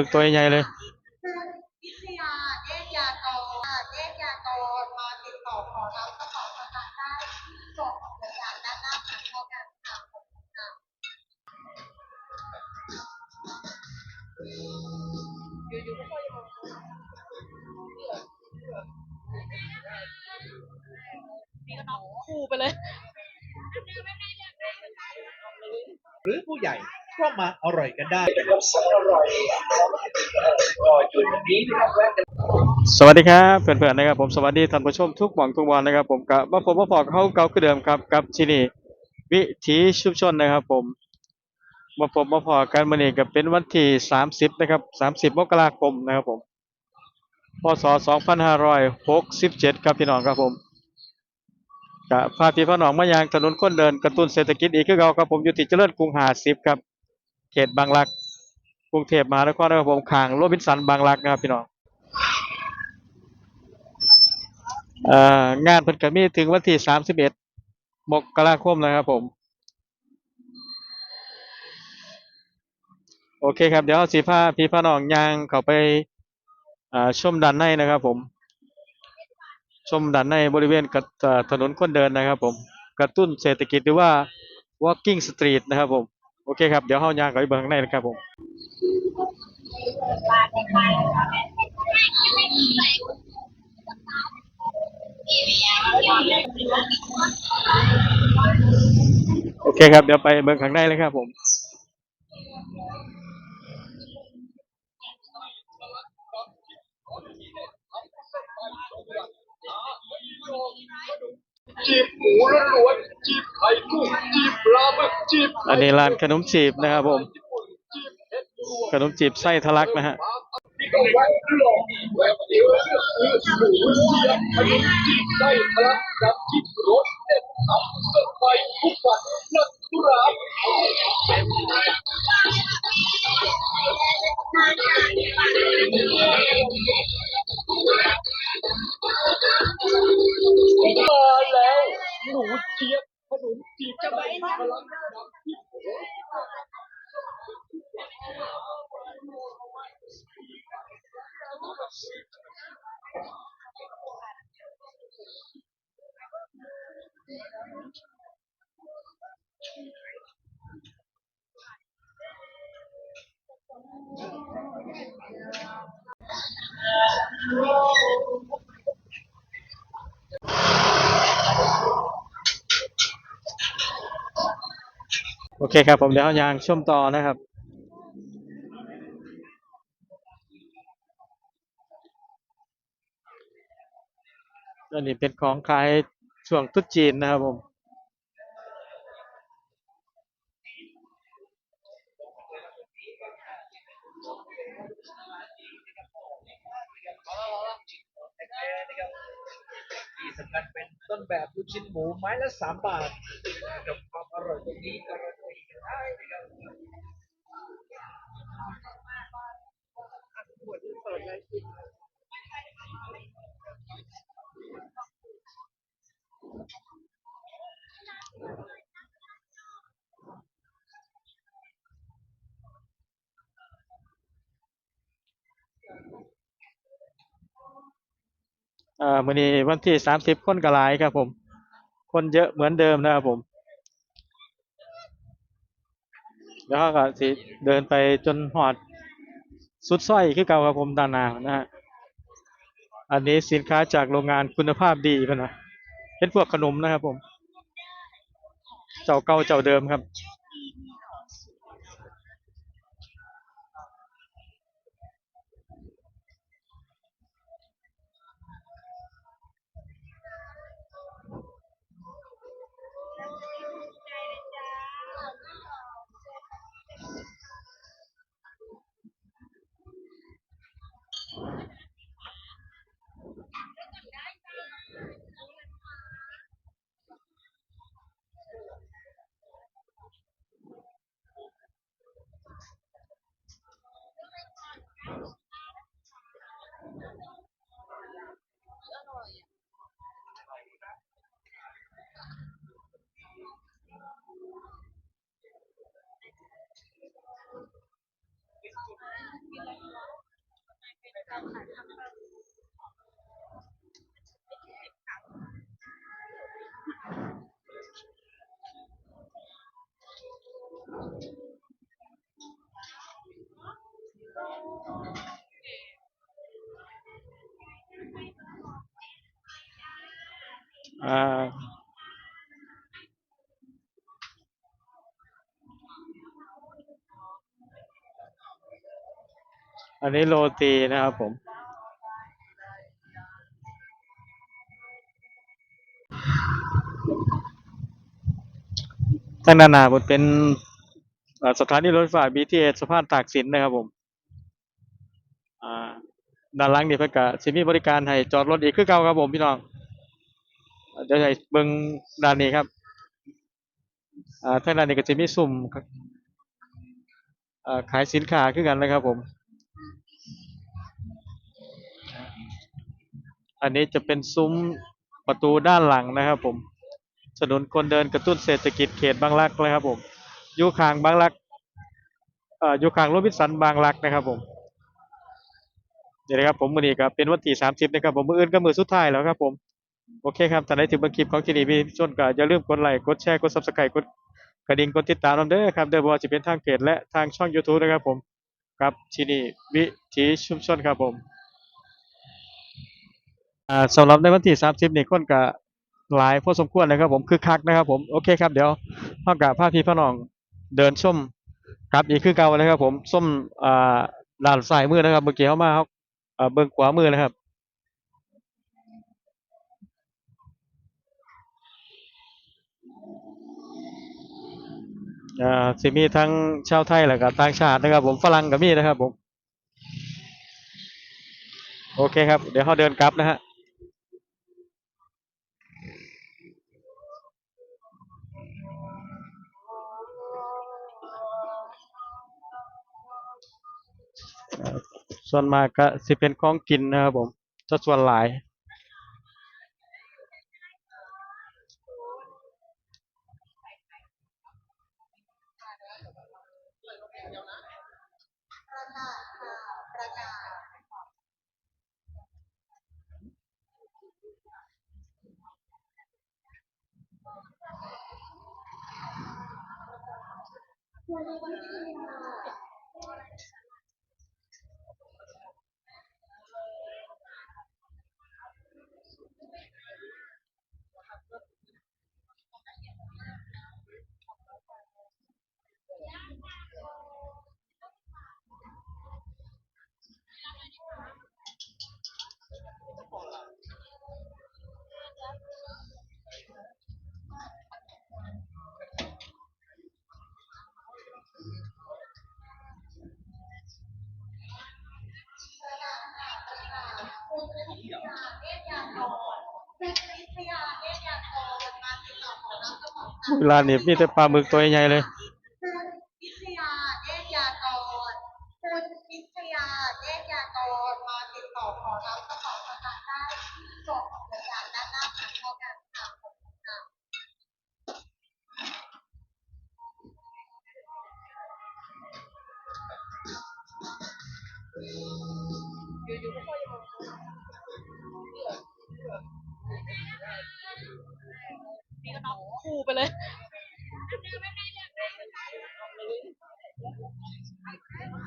ึกตัวใหญ่เลยวิทยาเนยากรเนยากรมาติดต่อขอรับกระเป๋าสตางค์ได้ที่ส่งของบริการด้านหน้าทางเข้ากันค่ะขอบคุณค่ะคู่ไปเลย หรือผู้ใหญ่ ก็มาอร่อยกันได้สวัสดีครับเพื่อนๆนะครับผมสวัสดีท่านผู้ชมทุกหม่องทุกวันนะครับ ผมกับว่าผมว่าพอเขาเก่าคือเดิมครับกับที่นี่วิถีชุมชนนะครับ ผมมาผมมาพอกันมื้อนี้ก็เป็นวันที่30นะครับ30มสิบมกราคมนะครับผมพศ2567ครับพี่น้องครับผมกับพาพี่พ่อน้องมายังถนนคนเดินกระตุ้นเศรษฐกิจอีกคือเก่าครับผมอยู่ที่เจริญกรุง50ครับ เขตบางรักกรุงเทพมหานครนะครับผมขางโรบินสันบางรักนะครับพี่น้ององานเพิ่นก็มีถึงวันที่สามสิบเอ็ดมกราคมนะครับผม โอเคครับ เดี๋ยวสีผ้าพี่พาน้องยางเข้าไปอ่าชมด้านในนะครับผม ชมด้านในบริเวณถนนคนเดินนะครับผม กระตุ้นเศรษฐกิจหรือว่า walking street นะครับผม โอเคครับ เดี๋ยวเฮายางเข้าไปเบิ่งข้างในนะครับผมโอเคครับ เดี๋ยวไปเบิ่งข้างในเลยครับ ผม จีบหมูล้วนๆ อันนี้ร้านขนมจีบนะครับผม ขนมจีบไส้ทะลักนะฮะมาแล้วหนูเจี๊ยบ ขนมจีบไส้ทะลักกับจีบรส โอ เคครับผมเดี๋ยวยางชมต่อนะครับ อันนี้เป็นของขายช่วงตรุษจีนนะครับผมที่สำคัญเป็นต้นแบบลูกชิ้นหมูไม้ละสามบาทกับความอร่อยตรงนี้ การันตีกันได้นะครับอ่ามื้อนี้วันที่สามสิบคนก็หลายครับผม คนเยอะเหมือนเดิมนะครับผม แล้วก็สิเดินไปจนหอดสุดสร้อยคือเก่าครับผมตานานะฮะอันนี้สินค้าจากโรงงานคุณภาพดีพนะเป็นพวกขนมนะครับผม เจ้าเก่าเจ้าเดิมครับ อ่ อันนี้โรตีนะครับผมทางด้านหน้าผมเป็นสถานีรถไฟ BTS สะพานตากสินนะครับผม อ่าด้านหลังนี่เพิ่นก็สิมีบริการให้จอดรถอีกคือเก่าครับผมพี่น้องเดี๋ยวให้เบิ่งด้านนี้ครับ อ่าทางด้านนี้ก็จะมีซุ้มอ่าขายสินค้าคือกันนะครับผม อันนี้จะเป็นซุ้มประตูด้านหลังนะครับผมถนนคนเดินกระตุ้นเศรษฐกิจเขตบางรักเลยครับผมอยู่ข้างบางรักอยู่ข้างโรบินสันบางรักนะครับผมนี่นะครับผมมือนี้ก็เป็นวันที่30นะครับผมมืออื่นก็มือสุดท้ายแล้วครับผมโอเคครับท่านใดที่เบิ่งคลิปของที่นี่มีชนก็อย่าลืมกดไลค์กดแชร์กด Subscribe กดกระดิ่งกดติดตามนำเด้อครับเด้อบ่ว่าจะเป็นทางเพจและทางช่อง YouTube นะครับผมกับที่นี่วิถีชุมชนครับผม อ่าสำหรับในวันที่30นี่คนก็หลายพอสมควรนะครับผมคือคักนะครับผมโอเคครับเดี๋ยวเฮากับพาพี่พ่อน้องเดินชมครับอีกคือเก่านะครับผมส้มอ่าด้านซ้ายมือนะครับเมื่อกี้เฮามาเฮาเบิ่งขวามือนะครับอ่าสิมีทั้งชาวไทยแล้วก็ต่างชาตินะครับ ผมฝรั่งก็มีนะครับผมโอเคครับ เดี๋ยวเฮาเดินกลับนะฮะ ส่วนมากก็สิเป็นของกินนะครับผมจะส่วนหลายประกาศค่ะประกาศคุณวิทยาเอฟยากรคุณวิทยาเอฟยากรมาติดต่อขอรับเจ้าของส เวลาเนี่มีแต่ปลาหมึกตัวใหญ่เลยคุณวิทยาเอฟยากรคุณวิทยาเอฟยากรมาติดต่อขอรับเจ้าของสาย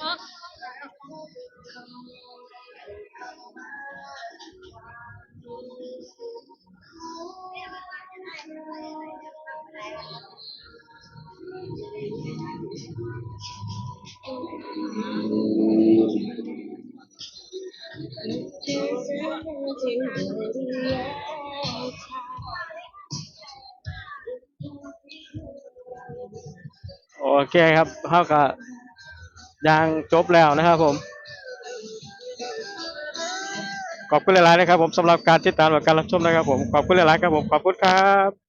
어? โอเคครับเท่ากับยางจบแล้วนะครับผม ขอบคุณหลายๆนะครับผมสำหรับการติดตามและการรับชมนะครับผม ขอบคุณหลายๆครับผม ขอบคุณครับ